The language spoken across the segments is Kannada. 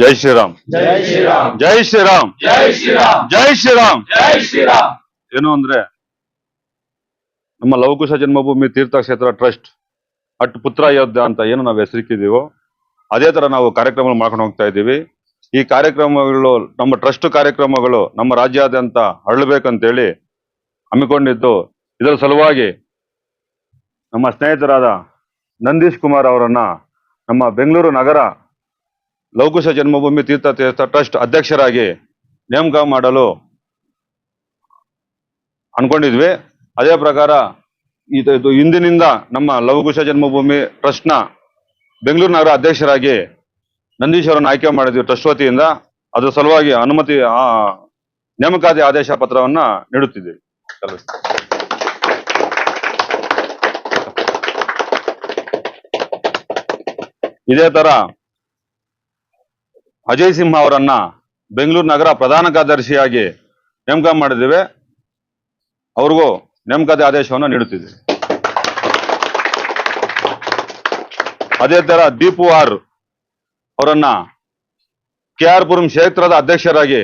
ಜೈ ಶ್ರೀರಾಮ್. ಜೈ ಶ್ರೀರಾಮ್. ಜೈ ಶ್ರೀರಾಮ್. ಜೈ ಶ್ರೀರಾಮ್. ಜೈ ಶ್ರೀರಾಮ್. ಜೈ ಶ್ರೀರಾಮ್. ಏನು ಅಂದ್ರೆ ನಮ್ಮ ಲವಕುಶ ಜನ್ಮಭೂಮಿ ತೀರ್ಥಕ್ಷೇತ್ರ ಟ್ರಸ್ಟ್ ಅಟ್ ಪುತ್ರ ಯೋಧ ಅಂತ ಏನು ನಾವು ಹೆಸರಿಕ್ಕಿದೀವೋ ಅದೇ ತರ ನಾವು ಕಾರ್ಯಕ್ರಮ ಮಾಡ್ಕೊಂಡು ಹೋಗ್ತಾ ಇದ್ದೀವಿ. ಈ ಕಾರ್ಯಕ್ರಮಗಳು ನಮ್ಮ ಟ್ರಸ್ಟ್ ಕಾರ್ಯಕ್ರಮಗಳು ನಮ್ಮ ರಾಜ್ಯಾದ್ಯಂತ ಹರಳಬೇಕಂತೇಳಿ ಹಮ್ಮಿಕೊಂಡಿದ್ದು. ಇದರ ಸಲುವಾಗಿ ನಮ್ಮ ಸ್ನೇಹಿತರಾದ ನಂದೀಶ್ ಕುಮಾರ್ ಅವರನ್ನ ನಮ್ಮ ಬೆಂಗಳೂರು ನಗರ ಲವಕುಶ ಜನ್ಮಭೂಮಿ ತೀರ್ಥ ತೀರ್ಥ ಟ್ರಸ್ಟ್ ಅಧ್ಯಕ್ಷರಾಗಿ ನೇಮಕ ಮಾಡಲು ಅನ್ಕೊಂಡಿದ್ವಿ. ಅದೇ ಪ್ರಕಾರ ಇದು ಇದು ಇಂದಿನಿಂದ ನಮ್ಮ ಲವಕುಶ ಜನ್ಮಭೂಮಿ ಟ್ರಸ್ಟ್ನ ಬೆಂಗಳೂರು ನಗರ ಅಧ್ಯಕ್ಷರಾಗಿ ನಂದೀಶ್ ಅವರನ್ನು ಆಯ್ಕೆ ಮಾಡಿದ್ವಿ ಟ್ರಸ್ಟ್ ವತಿಯಿಂದ. ಅದರ ಸಲುವಾಗಿ ಅನುಮತಿ ನೇಮಕಾತಿ ಆದೇಶ ಪತ್ರವನ್ನ ನೀಡುತ್ತಿದ್ದೀವಿ ಇದೇ ತರ ಅಜಯ್ ಸಿಂಹ ಅವರನ್ನ ಬೆಂಗಳೂರು ನಗರ ಪ್ರಧಾನ ಕಾರ್ಯದರ್ಶಿಯಾಗಿ ನೇಮಕ ಮಾಡಿದ್ದೇವೆ. ಅವ್ರಿಗೂ ನೇಮಕಾತಿ ಆದೇಶವನ್ನು ನೀಡುತ್ತಿದೆ ಅದೇ ತರ ದೀಪು ಆರ್ ಅವರನ್ನ ಕೆ ಆರ್ ಪುರಂ ಕ್ಷೇತ್ರದ ಅಧ್ಯಕ್ಷರಾಗಿ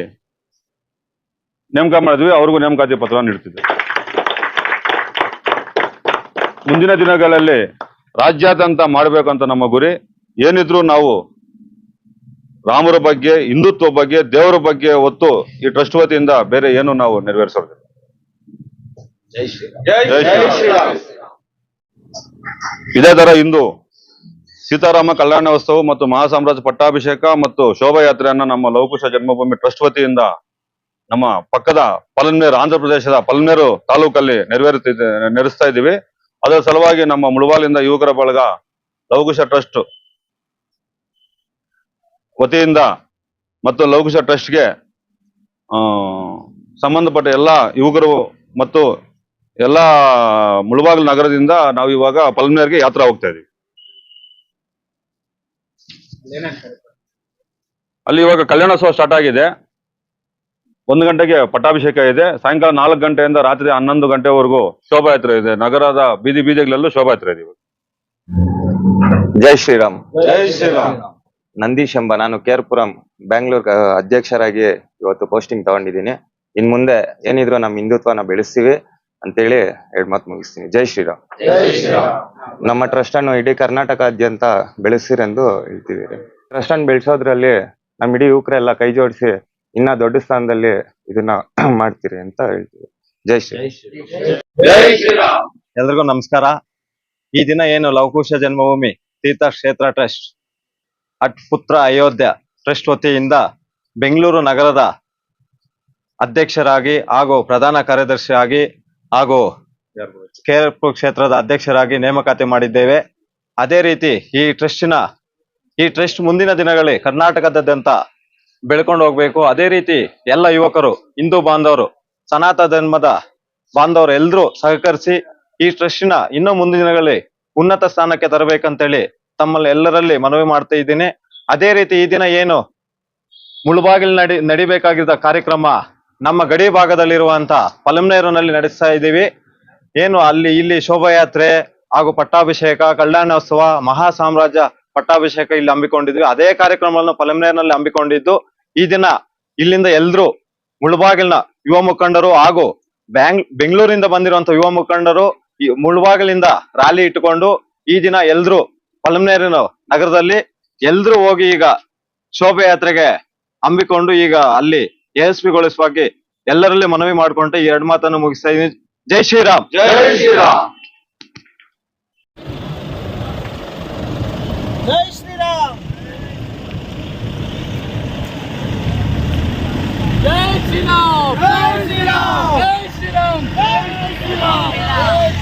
ನೇಮಕ ಮಾಡಿದ್ವಿ ಅವ್ರಿಗೂ ನೇಮಕಾತಿ ಪತ್ರ ನೀಡುತ್ತಿದೆ ಮುಂದಿನ ದಿನಗಳಲ್ಲಿ ರಾಜ್ಯಾದ್ಯಂತ ಮಾಡಬೇಕಂತ ನಮ್ಮ ಗುರಿ. ಏನಿದ್ರು ನಾವು ರಾಮರ ಬಗ್ಗೆ ಹಿಂದುತ್ವ ಬಗ್ಗೆ ದೇವರ ಬಗ್ಗೆ ಒತ್ತು ಈ ಟ್ರಸ್ಟ್ ವತಿಯಿಂದ ಬೇರೆ ಏನು ನಾವು ನೆರವೇರಿಸೋದಿಲ್ಲ. ಇದೇ ತರ ಇಂದು ಸೀತಾರಾಮ ಕಲ್ಯಾಣೋತ್ಸವ ಮತ್ತು ಮಹಾಸಾಮ್ರಾಜ್ಯ ಪಟ್ಟಾಭಿಷೇಕ ಮತ್ತು ಶೋಭಾಯಾತ್ರೆಯನ್ನ ನಮ್ಮ ಲವಕುಶ ಜನ್ಮಭೂಮಿ ಟ್ರಸ್ಟ್ ವತಿಯಿಂದ ನಮ್ಮ ಪಕ್ಕದ ಪಲನ್ಮೇರು ಆಂಧ್ರ ಪ್ರದೇಶದ ಪಲನ್ಮೇರು ತಾಲೂಕಲ್ಲಿ ನೆರವೇರುತ್ತಿದ್ದೆ ನೆರೆಸ್ತಾ ಇದ್ದೀವಿ. ಅದರ ಸಲುವಾಗಿ ನಮ್ಮ ಮುಳುವಾಲಿಂದ ಯುವಕರ ಬಳಗ ಲೌಕುಶ ಟ್ರಸ್ಟ್ ವತಿಯಿಂದ ಮತ್ತು ಲೌಕಿಶ ಟ್ರಸ್ಟ್ಗೆ ಆ, ಸಂಬಂಧಪಟ್ಟ ಎಲ್ಲ ಯುವಕರು ಮತ್ತು ಎಲ್ಲ ಮುಳಬಾಗಿಲು ನಗರದಿಂದ ನಾವು ಇವಾಗ ಪಲ್ಮೇರ್ಗೆ ಯಾತ್ರಾ ಹೋಗ್ತಾ ಇದೀವಿ. ಅಲ್ಲಿ ಇವಾಗ ಕಲ್ಯಾಣೋತ್ಸವ ಸ್ಟಾರ್ಟ್ ಆಗಿದೆ. ಒಂದು ಗಂಟೆಗೆ ಪಟ್ಟಾಭಿಷೇಕ ಇದೆ. ಸಾಯಂಕಾಲ ನಾಲ್ಕು ಗಂಟೆಯಿಂದ ರಾತ್ರಿ ಹನ್ನೊಂದು ಗಂಟೆವರೆಗೂ ಶೋಭಾಯಾತ್ರೆ ಇದೆ. ನಗರದ ಬೀದಿ ಬೀದಿಗಳಲ್ಲೂ ಶೋಭಾಯಾತ್ರೆ ಇದೆ ಇವಾಗ. ಜೈ ಶ್ರೀರಾಮ್. ಜೈ ಶ್ರೀರಾಮ್. ನಂದೀಶ್ ಎಂಬ ನಾನು ಕೇರ್ಪುರಂ ಬ್ಯಾಂಗ್ಳೂರ್ ಅಧ್ಯಕ್ಷರಾಗಿ ಇವತ್ತು ಪೋಸ್ಟಿಂಗ್ ತಗೊಂಡಿದ್ದೀನಿ. ಇನ್ ಮುಂದೆ ಏನಿದ್ರು ನಮ್ಮ ಹಿಂದುತ್ವನ ಬೆಳೆಸ್ತೀವಿ ಅಂತೇಳಿ ಎರಡ್ ಮಾತು ಮುಗಿಸ್ತೀನಿ. ಜೈ ಶ್ರೀರಾಮ್. ನಮ್ಮ ಟ್ರಸ್ಟ್ ಅನ್ನು ಇಡೀ ಕರ್ನಾಟಕಾದ್ಯಂತ ಬೆಳೆಸಿರೆಂದು ಹೇಳ್ತಿದ್ದೀರಿ. ಟ್ರಸ್ಟ್ ಅನ್ನು ಬೆಳೆಸೋದ್ರಲ್ಲಿ ನಮ್ಮ ಇಡೀ ಯುವಕರೆಲ್ಲ ಕೈ ಜೋಡಿಸಿ ಇನ್ನ ದೊಡ್ಡ ಸ್ಥಾನದಲ್ಲಿ ಇದನ್ನ ಮಾಡ್ತೀರಿ ಅಂತ ಹೇಳ್ತೀವಿ. ಜೈ ಶ್ರೀ ಜೈ ಜೈ ಶ್ರೀರಾಮ್. ಎಲ್ರಿಗೂ ನಮಸ್ಕಾರ. ಈ ದಿನ ಏನು ಲವಕುಶ ಜನ್ಮಭೂಮಿ ತೀರ್ಥ ಕ್ಷೇತ್ರ ಟ್ರಸ್ಟ್. ಅಟ್ ಪುತ್ರ ಅಯೋಧ್ಯ ಟ್ರಸ್ಟ್ ವತಿಯಿಂದ ಬೆಂಗಳೂರು ನಗರದ ಅಧ್ಯಕ್ಷರಾಗಿ ಹಾಗೂ ಪ್ರಧಾನ ಕಾರ್ಯದರ್ಶಿಯಾಗಿ ಹಾಗೂ ಕೇರಳ ಕ್ಷೇತ್ರದ ಅಧ್ಯಕ್ಷರಾಗಿ ನೇಮಕಾತಿ ಮಾಡಿದ್ದೇವೆ. ಅದೇ ರೀತಿ ಈ ಟ್ರಸ್ಟಿನ, ಈ ಟ್ರಸ್ಟ್ ಮುಂದಿನ ದಿನಗಳಲ್ಲಿ ಕರ್ನಾಟಕದಾದ್ಯಂತ ಬೆಳ್ಕೊಂಡು ಹೋಗ್ಬೇಕು. ಅದೇ ರೀತಿ ಎಲ್ಲ ಯುವಕರು, ಹಿಂದೂ ಬಾಂಧವರು, ಸನಾತನ ಧರ್ಮದ ಬಾಂಧವರು ಎಲ್ಲರೂ ಸಹಕರಿಸಿ ಈ ಟ್ರಸ್ಟಿನ ಇನ್ನೂ ಮುಂದಿನ ದಿನಗಳಲ್ಲಿ ಉನ್ನತ ಸ್ಥಾನಕ್ಕೆ ತರಬೇಕಂತೇಳಿ ತಮ್ಮಲ್ಲಿ ಎಲ್ಲರಲ್ಲಿ ಮನವಿ ಮಾಡ್ತಾ ಇದ್ದೀನಿ. ಅದೇ ರೀತಿ ಈ ದಿನ ಏನು ಮುಳುಬಾಗಿಲು ನಡಿ, ನಡಿಬೇಕಾಗಿದ್ದ ಕಾರ್ಯಕ್ರಮ ನಮ್ಮ ಗಡಿ ಭಾಗದಲ್ಲಿರುವಂತ ಪಲಮ್ನೇರುನಲ್ಲಿ ನಡೆಸ್ತಾ ಇದ್ದೀವಿ. ಏನು ಅಲ್ಲಿ ಇಲ್ಲಿ ಶೋಭಾಯಾತ್ರೆ ಹಾಗೂ ಪಟ್ಟಾಭಿಷೇಕ, ಕಲ್ಯಾಣೋತ್ಸವ, ಮಹಾ ಸಾಮ್ರಾಜ್ಯ ಪಟ್ಟಾಭಿಷೇಕ ಇಲ್ಲಿ ಹಮ್ಮಿಕೊಂಡಿದ್ವಿ. ಅದೇ ಕಾರ್ಯಕ್ರಮವನ್ನು ಪಲಮ್ನೇರ್ನಲ್ಲಿ ಹಮ್ಮಿಕೊಂಡಿದ್ದು. ಈ ದಿನ ಇಲ್ಲಿಂದ ಎಲ್ರು ಮುಳುಬಾಗಿಲಿನ ಯುವ ಮುಖಂಡರು ಹಾಗೂ ಬ್ಯಾಂಗ್, ಬೆಂಗಳೂರಿಂದ ಬಂದಿರುವಂತ ಯುವ ಮುಖಂಡರು ಈ ಮುಳುಬಾಗಿಲಿಂದ ರ್ಯಾಲಿ ಇಟ್ಟುಕೊಂಡು ಈ ದಿನ ಎಲ್ರು ಪಲಮ್ನೇರಿನ ನಗರದಲ್ಲಿ ಎಲ್ರು ಹೋಗಿ ಈಗ ಶೋಭಾಯಾತ್ರೆಗೆ ಹಮ್ಮಿಕೊಂಡು ಈಗ ಅಲ್ಲಿ ಯಶಸ್ವಿಗೊಳಿಸುವಾಗಿ ಎಲ್ಲರಲ್ಲಿ ಮನವಿ ಮಾಡ್ಕೊಂಡೆ ಈ ಎರಡು ಮಾತನ್ನು ಮುಗಿಸ್ತಾ ಇದ್ದೀನಿ. ಜೈ ಶ್ರೀರಾಮ್. ಜೈ ಶ್ರೀರಾಮ್. ಜೈ ಶ್ರೀರಾಮ್. ಜೈ ಶ್ರೀರಾಮ್. ಜೈ ಶ್ರೀರಾಮ್. ಜೈ ಶ್ರೀರಾಮ್. ಜೈ ಶ್ರೀರಾಮ್.